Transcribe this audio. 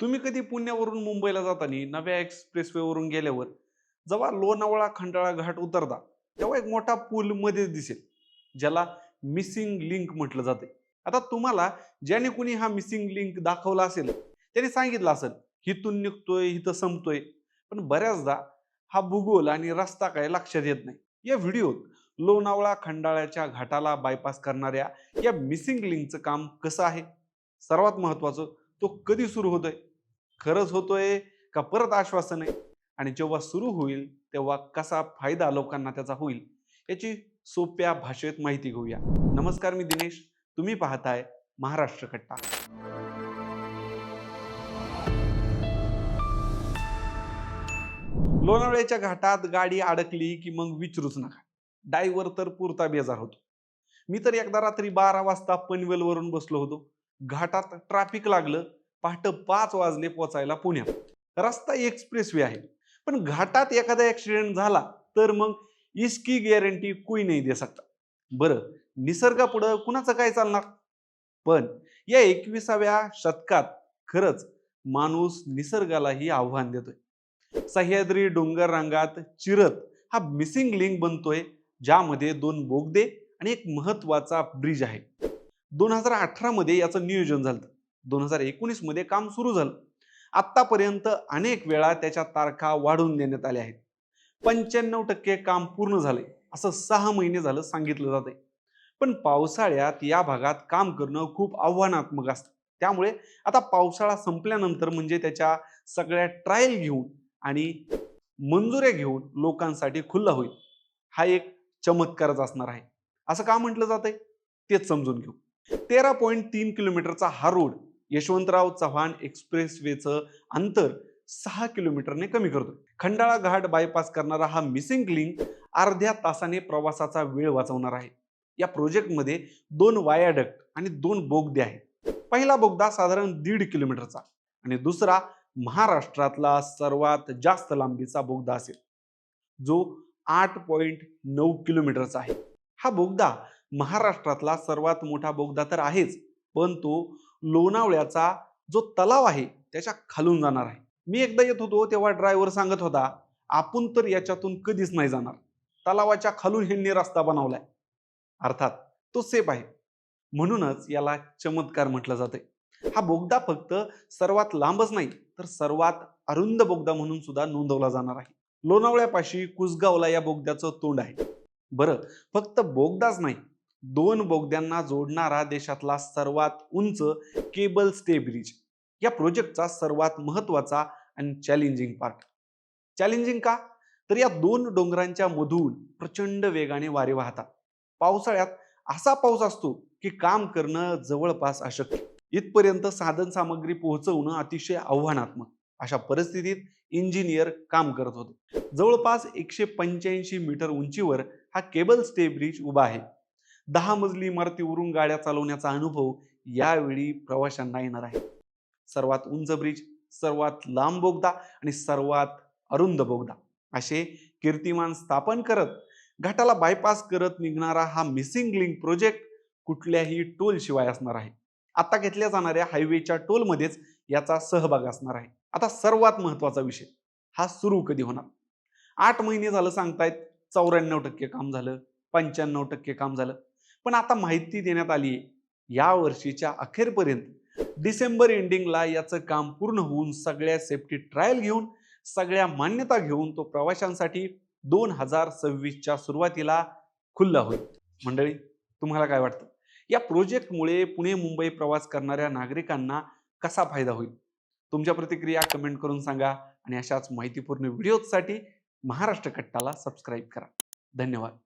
तुम्ही कधी पुण्यावरून मुंबईला जाताना नव्या एक्सप्रेसवेवरून गेल्यावर जेव्हा लोणावळा खंडाळा घाट उतरता तेव्हा एक मोठा पूल मध्ये दिसेल ज्याला मिसिंग लिंक म्हटलं जाते. आता तुम्हाला ज्याने कुणी हा मिसिंग लिंक दाखवला असेल त्याने सांगितलं असेल हिथून निघतोय इथं संपतोय. पण बऱ्याचदा हा भूगोल आणि रस्ता काय लक्षात येत नाही. या व्हिडिओत लोणावळा खंडाळ्याच्या घाटाला बायपास करणाऱ्या या मिसिंग लिंकचं काम कसं आहे? सर्वात महत्वाचं तो कधी सुरू होतोय? खरंच होतोय का परत आश्वासन आहे? आणि जेव्हा सुरू होईल तेव्हा कसा फायदा लोकांना त्याचा होईल याची सोप्या भाषेत माहिती घेऊया. नमस्कार मी दिनेश तुम्ही पाहताय महाराष्ट्र कट्टा. लोणावळ्याच्या घाटात गाडी अडकली की मग विचारूच नका. डायव्हर तर पुरता बेजार होतो. मी तर एकदा रात्री बारा वाजता पनवेलवरून बसलो होतो. घाटात ट्रॅफिक लागलं पहाटे पाच वाजले पोचायला पुण्यात. रस्ता एक्सप्रेस वे आहे. पण घाटात एखादा ॲक्सिडेंट झाला तर मग इसकी गॅरंटी कोई नाही दे सकता बरं निसर्गापुढं कुणाचं काय चालणार? पण या एकविसाव्या शतकात खरंच माणूस निसर्गालाही आव्हान देतोय. सह्याद्री डोंगर रांगात चिरत हा मिसिंग लिंक बनतोय ज्यामध्ये दोन बोगदे आणि एक महत्त्वाचा ब्रिज आहे. दोन हजार अठरामध्ये याचं नियोजन झालं दोन हजार एकोणीसमध्ये काम सुरू झालं. आत्तापर्यंत अनेक वेळा त्याच्या तारखा वाढवून देण्यात आल्या आहेत. पंच्याण्णव टक्के काम पूर्ण झाले असं सहा महिने झालं सांगितलं जातंय. पण पावसाळ्यात या भागात काम करणं खूप आव्हानात्मक असतं. त्यामुळे आता पावसाळा संपल्यानंतर म्हणजे त्याच्या सगळ्या ट्रायल घेऊन आणि मंजुऱ्या घेऊन लोकांसाठी खुल्ला होईल. हा एक चमत्कारच असणार आहे. असं का म्हटलं जातंय? तेच समजून घेऊ. तेरा पॉईंट तीन किलोमीटरचा हा रोड यशवंतराव चव्हाण एक्सप्रेसवेचं अंतर सहा किलोमीटरने कमी करतो. खंडाळा घाट बायपास करणारा हा मिसिंग लिंक अर्ध्या तासाने प्रवासाचा वेळ वाचवणार आहे. या प्रोजेक्टमध्ये दोन वायाडक्ट आणि दोन बोगदे आहेत. पहिला बोगदा साधारण दीड किलोमीटरचा आणि दुसरा महाराष्ट्रातला सर्वात जास्त लांबीचा बोगदा असेल. जो आठ पॉईंट नऊ किलोमीटरचा आहे. हा बोगदा महाराष्ट्रातला सर्वात मोठा बोगदा तर आहेच पण तो लोणावळ्याचा जो तलाव आहे त्याच्या खालून जाणार आहे. मी एकदा येत होतो तेव्हा ड्रायव्हर सांगत होता आपण तर याच्यातून कधीच नाही जाणार. तलावाच्या खालून ह्यांनी रस्ता बनवलाय. अर्थात तो सेफ आहे. म्हणूनच याला चमत्कार म्हटलं जाते हा बोगदा फक्त सर्वात लांबच नाही तर सर्वात अरुंद बोगदा म्हणून सुद्धा नोंदवला जाणार आहे. लोणावळ्यापाशी कुसगावला या बोगद्याचं तोंड आहे. बरं फक्त बोगदाच नाही दोन बोगद्यांना जोडणारा देशातला सर्वात उंच केबल स्टे ब्रिज. या प्रोजेक्टचा सर्वात महत्त्वाचा आणि चॅलेंजिंग पार्ट चॅलेंजिंग का? तर या दोन डोंगरांच्या मधून प्रचंड वेगाने वारे वाहतात. पावसाळ्यात असा पाऊस असतो की काम करणं जवळपास अशक्य. इथपर्यंत साधन सामग्री पोहोचवणं अतिशय आव्हानात्मक. अशा परिस्थितीत इंजिनियर काम करत होते. जवळपास एकशे पंच्याऐंशी मीटर उंचीवर हा केबल स्टे ब्रिज उभा आहे. दहा मजली इमारतीवरून गाड्या चालवण्याचा अनुभव यावेळी प्रवाशांना येणार आहे. सर्वात उंच ब्रिज सर्वात लांब बोगदा आणि सर्वात अरुंद बोगदा असे कीर्तिमान स्थापन करत घाटाला बायपास करत निघणारा हा मिसिंग लिंक प्रोजेक्ट कुठल्याही टोल शिवाय असणार आहे. आता घेतल्या जाणाऱ्या हायवेच्या टोलमध्येच याचा सहभाग असणार आहे. आता सर्वात महत्त्वाचा विषय हा सुरू कधी होणार? आठ महिने झालं सांगतायत चौऱ्याण्णव टक्के काम झालं पंच्याण्णव टक्के काम झालं. पण आता माहिती देण्यात आली या वर्षीच्या अखेरपर्यंत डिसेंबर एंडिंगला याचं काम पूर्ण होऊन सगळ्या सेफ्टी ट्रायल घेऊन सगळ्या मान्यता घेऊन तो प्रवाशांसाठी दोन हजार सव्वीसच्या सुरुवातीला खुल्ला होईल. मंडळी तुम्हाला काय वाटतं? या प्रोजेक्टमुळे पुणे मुंबई प्रवास करणाऱ्या नागरिकांना कसा फायदा होईल? तुमच्या प्रतिक्रिया कमेंट करून सांगा आणि अशाच माहितीपूर्ण व्हिडिओसाठी महाराष्ट्र कट्टाला सबस्क्राईब करा. धन्यवाद.